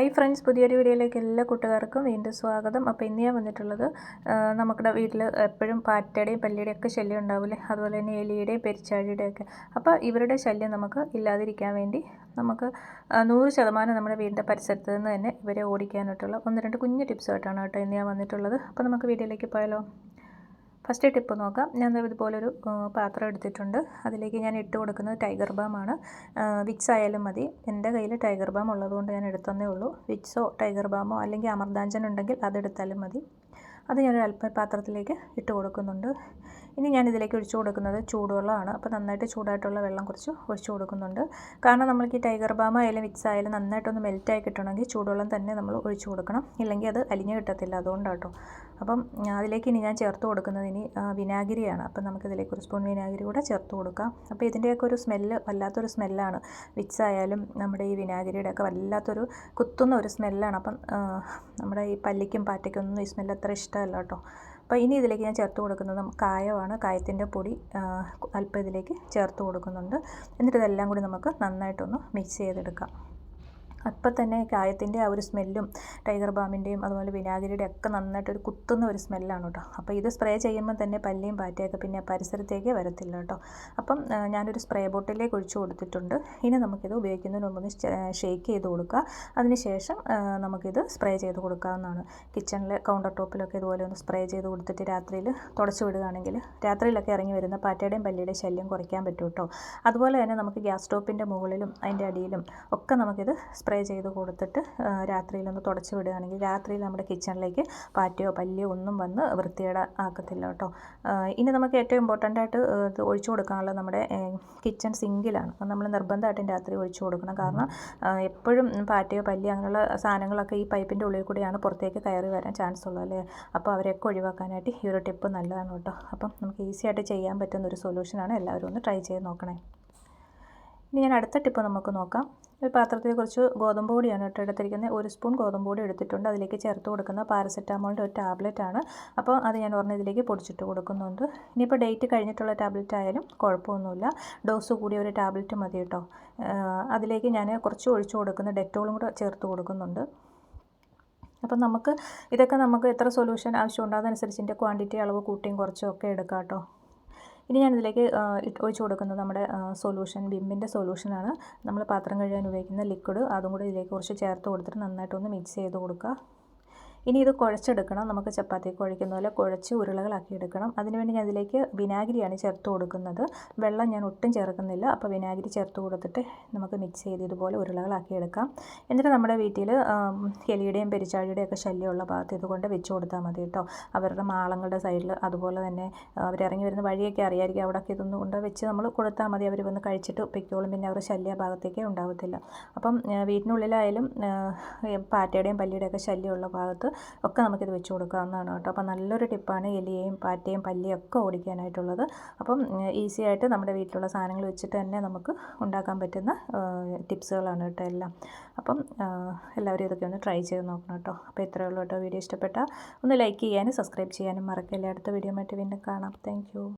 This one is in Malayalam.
ഹായ് ഫ്രണ്ട്സ് പുതിയൊരു വീഡിയോയിലേക്ക് എല്ലാ കൂട്ടുകാർക്കും വീണ്ടും സ്വാഗതം. അപ്പോൾ ഇന്ന് ഞാൻ വന്നിട്ടുള്ളത് നമ്മുടെ വീട്ടിൽ എപ്പോഴും പാറ്റയുടെയും പല്ലിയുടെയും ഒക്കെ ശല്യം ഉണ്ടാവില്ലേ? അതുപോലെ തന്നെ എലിയുടെയും പെരിച്ചാഴിയുടെയും ഒക്കെ. അപ്പോൾ ഇവരുടെ ശല്യം നമുക്ക് ഇല്ലാതിരിക്കാൻ വേണ്ടി നമുക്ക് നൂറ് ശതമാനം നമ്മുടെ വീടിന്റെ പരിസരത്ത് നിന്ന് തന്നെ ഇവരെ ഓടിക്കാനായിട്ടുള്ള ഒന്ന് രണ്ട് കുഞ്ഞു ടിപ്സുമായിട്ടാണ് കേട്ടോ ഇന്ന് ഞാൻ വന്നിട്ടുള്ളത്. അപ്പോൾ നമുക്ക് വീഡിയോയിലേക്ക് പോയാലോ? ഫസ്റ്റ് ടിപ്പ് നോക്കാം. ഞാൻ ഇതുപോലൊരു പാത്രം എടുത്തിട്ടുണ്ട്. അതിലേക്ക് ഞാൻ ഇട്ട് കൊടുക്കുന്നത് ടൈഗർ ബാമാണ് വിക്സ് ആയാലും മതി. എന്റെ കയ്യിൽ ടൈഗർ ബാം ഉള്ളതുകൊണ്ട് ഞാൻ എടുത്തന്നേ ഉള്ളൂ. വിക്സോ ടൈഗർ ബാമോ അല്ലെങ്കിൽ അമർദാഞ്ചൻ ഉണ്ടെങ്കിൽ അതെടുത്താലും മതി. അത് ഞാനൊരു അല്പ പാത്രത്തിലേക്ക് ഇട്ട് കൊടുക്കുന്നുണ്ട്. ഇനി ഞാൻ ഇതിലേക്ക് ഒഴിച്ചു കൊടുക്കുന്നത് ചൂടുവെള്ളമാണ്. അപ്പോൾ നന്നായിട്ട് ചൂടായിട്ടുള്ള വെള്ളം കുറച്ച് ഒഴിച്ചു കൊടുക്കുന്നുണ്ട്. കാരണം നമ്മൾക്ക് ഈ ടൈഗർ ബാം ആയാലും വിക്സ് ആയാലും നന്നായിട്ടൊന്ന് മെൽറ്റായി കിട്ടണമെങ്കിൽ ചൂടുവെള്ളം തന്നെ നമ്മൾ ഒഴിച്ചു കൊടുക്കണം. ഇല്ലെങ്കിൽ അത് അലിഞ്ഞു കിട്ടത്തില്ല. അതുകൊണ്ടാട്ടോ അപ്പം അതിലേക്ക് ഇനി ഞാൻ ചേർത്ത് കൊടുക്കുന്നത് ഇനി വിനാഗിരിയാണ്. അപ്പം നമുക്കിതിലേക്ക് ഒരു സ്പൂൺ വിനാഗിരി കൂടെ ചേർത്ത് കൊടുക്കാം. അപ്പോൾ ഇതിന്റെയൊക്കെ ഒരു സ്മെല്ല് വല്ലാത്തൊരു സ്മെല്ലാണ്. വിക്സ് ആയാലും നമ്മുടെ ഈ വിനാഗിരിയുടെ ഒക്കെ വല്ലാത്തൊരു കുത്തുന്ന ഒരു സ്മെല്ലാണ്. അപ്പം നമ്മുടെ ഈ പല്ലിക്കും പാറ്റയ്ക്കൊന്നും ഈ സ്മെല്ല് അത്ര ഇഷ്ടമല്ല കേട്ടോ അപ്പോൾ ഇനി ഇതിലേക്ക് ഞാൻ ചേർത്ത് കൊടുക്കുന്നത് കായമാണ്. കായത്തിന്റെ പൊടി അല്പം ഇതിലേക്ക് ചേർത്ത് കൊടുക്കുന്നുണ്ട്. എന്നിട്ട് ഇതെല്ലാം കൂടി നമുക്ക് നന്നായിട്ടൊന്ന് മിക്സ് ചെയ്തെടുക്കാം. അപ്പം തന്നെ കായത്തിന്റെ ആ ഒരു സ്മെല്ലും ടൈഗർ ബാമിന്റെയും അതുപോലെ വിനാഗിരിയുടെ ഒക്കെ നന്നായിട്ട് ഒരു കുത്തുന്ന ഒരു സ്മെല്ലാണ് കേട്ടോ. അപ്പോൾ ഇത് സ്പ്രേ ചെയ്യുമ്പോൾ തന്നെ പല്ലിയും പാറ്റയൊക്കെ പിന്നെ പരിസരത്തേക്ക് വരത്തില്ല കേട്ടോ. അപ്പം ഞാനൊരു സ്പ്രേ ബോട്ടിലേക്ക് ഒഴിച്ചു കൊടുത്തിട്ടുണ്ട്. ഇനി നമുക്കിത് ഉപയോഗിക്കുന്നതിന് മുമ്പ് ഷേക്ക് ചെയ്ത് കൊടുക്കുക. അതിനുശേഷം നമുക്കിത് സ്പ്രേ ചെയ്ത് കൊടുക്കാവുന്നതാണ്. കിച്ചണിലെ കൗണ്ടർ ടോപ്പിലൊക്കെ ഇതുപോലെ ഒന്ന് സ്പ്രേ ചെയ്ത് കൊടുത്തിട്ട് രാത്രിയിൽ തുടച്ചു വിടുകയാണെങ്കിൽ രാത്രിയിലൊക്കെ ഇറങ്ങി വരുന്ന പാറ്റയുടെയും പല്ലിയുടെയും ശല്യം കുറയ്ക്കാൻ പറ്റും കേട്ടോ. അതുപോലെ തന്നെ നമുക്ക് ഗ്യാസ് സ്റ്റോപ്പിന്റെ മുകളിലും അതിന്റെ അടിയിലും ഒക്കെ നമുക്കിത് സ്പ്രേ ചെയ്ത് കൊടുത്തിട്ട് രാത്രിയിലൊന്ന് തുടച്ച് വിടുകയാണെങ്കിൽ രാത്രിയിൽ നമ്മുടെ കിച്ചണിലേക്ക് പാറ്റയോ പല്ലിയോ ഒന്നും വന്ന് വൃത്തിയുടെ ആക്കത്തില്ല കേട്ടോ. ഇനി നമുക്ക് ഏറ്റവും ഇമ്പോർട്ടന്റ് ആയിട്ട് ഇത് ഒഴിച്ചു കൊടുക്കാനുള്ള നമ്മുടെ കിച്ചൺ സിങ്കിലാണ് അത് നമ്മൾ നിർബന്ധമായിട്ടും രാത്രി ഒഴിച്ചു കൊടുക്കണം. കാരണം എപ്പോഴും പാറ്റയോ പല്ലി അങ്ങനെയുള്ള സാധനങ്ങളൊക്കെ ഈ പൈപ്പിന്റെ ഉള്ളിൽ കൂടിയാണ് പുറത്തേക്ക് കയറി വരാൻ ചാൻസ് ഉള്ളത് അല്ലേ? അപ്പോൾ അവരെയൊക്കെ ഒഴിവാക്കാനായിട്ട് ഈ ഒരു ടിപ്പ് നല്ലതാണ് കേട്ടോ. അപ്പം നമുക്ക് ഈസി ആയിട്ട് ചെയ്യാൻ പറ്റുന്ന ഒരു സൊല്യൂഷനാണ് എല്ലാവരും ഒന്ന് ട്രൈ ചെയ്ത് നോക്കണേ. ഇനി ഞാൻ അടുത്ത ടിപ്പ് നമുക്ക് നോക്കാം. ഒരു പാത്രത്തിൽ കുറച്ച് ഗോതമ്പ് പൊടിയാണ് കേട്ടോ എടുത്തിരിക്കുന്നത് ഒരു സ്പൂൺ ഗോതമ്പ് പൊടി എടുത്തിട്ടുണ്ട്. അതിലേക്ക് ചേർത്ത് കൊടുക്കുന്ന പാരസെറ്റാമോളിന്റെ ഒരു ടാബ്ലറ്റ് ആണ്. അപ്പോൾ അത് ഞാൻ പറഞ്ഞ ഇതിലേക്ക് പൊടിച്ചിട്ട് കൊടുക്കുന്നുണ്ട്. ഇനിയിപ്പോൾ ഡേറ്റ് കഴിഞ്ഞിട്ടുള്ള ടാബ്ലറ്റ് ആയാലും കുഴപ്പമൊന്നുമില്ല. ഡോസ് കൂടിയ ഒരു ടാബ്ലറ്റ് മതി കേട്ടോ. അതിലേക്ക് ഞാൻ കുറച്ച് ഒഴിച്ചു കൊടുക്കുന്ന ഡെറ്റോളും കൂടെ ചേർത്ത് കൊടുക്കുന്നുണ്ട്. അപ്പം നമുക്ക് ഇതൊക്കെ നമുക്ക് എത്ര സൊല്യൂഷൻ ആവശ്യമുണ്ടോ? അതനുസരിച്ച് ഇതിന്റെ ക്വാണ്ടിറ്റി അളവ് കൂട്ടിയും കുറച്ചും ഒക്കെ എടുക്കാം കേട്ടോ. ഇനി ഞാനിതിലേക്ക് ഒഴിച്ചു കൊടുക്കുന്നത് നമ്മുടെ സൊല്യൂഷൻ ബിമ്മിന്റെ സൊല്യൂഷനാണ് നമ്മൾ പാത്രം കഴുകാൻ ഉപയോഗിക്കുന്ന ലിക്വിഡ് അതും കൂടി ഇതിലേക്ക് കുറച്ച് ചേർത്ത് കൊടുത്തിട്ട് നന്നായിട്ടൊന്ന് മിക്സ് ചെയ്ത് കൊടുക്കുക. ഇനി ഇത് കുഴച്ചെടുക്കണം. നമുക്ക് ചപ്പാത്തി കുഴയ്ക്കുന്ന പോലെ കുഴച്ച് ഉരുളകളാക്കി എടുക്കണം. അതിനുവേണ്ടി ഞാൻ അതിലേക്ക് വിനാഗിരിയാണ് ചേർത്ത് കൊടുക്കുന്നത്. വെള്ളം ഞാൻ ഒട്ടും ചേർക്കുന്നില്ല. അപ്പോൾ വിനാഗിരി ചേർത്ത് കൊടുത്തിട്ട് നമുക്ക് മിക്സ് ചെയ്ത് ഇതുപോലെ ഉരുളകളാക്കി എടുക്കാം. എന്നിട്ട് നമ്മുടെ വീട്ടിൽ എലിയുടെയും പെരിച്ചാഴിയുടെയും ഒക്കെ ശല്യമുള്ള ഭാഗത്ത് ഇതുകൊണ്ട് വെച്ച് കൊടുത്താൽ മതി കേട്ടോ. അവരുടെ മാളങ്ങളുടെ സൈഡിൽ അതുപോലെ തന്നെ അവരിറങ്ങി വരുന്ന വഴിയൊക്കെ അറിയായിരിക്കും അവിടെയൊക്കെ ഇതൊന്നും കൊണ്ട് വെച്ച് നമ്മൾ കൊടുത്താൽ മതി. അവർ വന്ന് കഴിച്ചിട്ട് പൊയ്ക്കോളും പിന്നെ അവരുടെ ശല്യ ഭാഗത്തേക്കേ ഉണ്ടാവത്തില്ല. അപ്പം വീട്ടിനുള്ളിലായാലും പാറ്റയുടെയും പല്ലിയുടെയൊക്കെ ശല്യമുള്ള ഭാഗത്ത് ഒക്കെ നമുക്കിത് വെച്ച് കൊടുക്കാവുന്നതാണ് കേട്ടോ. അപ്പോൾ നല്ലൊരു ടിപ്പാണ് എലിയെയും പാറ്റയും പല്ലിയും ഒക്കെ ഓടിക്കാനായിട്ടുള്ളത്. അപ്പം ഈസി ആയിട്ട് നമ്മുടെ വീട്ടിലുള്ള സാധനങ്ങൾ വെച്ചിട്ട് തന്നെ നമുക്ക് ഉണ്ടാക്കാൻ പറ്റുന്ന ടിപ്സുകളാണ് കേട്ടോ എല്ലാം. അപ്പം എല്ലാവരും ഇതൊക്കെ ഒന്ന് ട്രൈ ചെയ്ത് നോക്കണം കേട്ടോ. അപ്പോൾ ഇത്രയേ ഉള്ളൂ കേട്ടോ വീഡിയോ ഇഷ്ടപ്പെട്ടാൽ ഒന്ന് ലൈക്ക് ചെയ്യാനും സബ്സ്ക്രൈബ് ചെയ്യാനും മറക്കില്ല. അടുത്ത വീഡിയോ മറ്റു വീണ്ടും കാണാം. താങ്ക്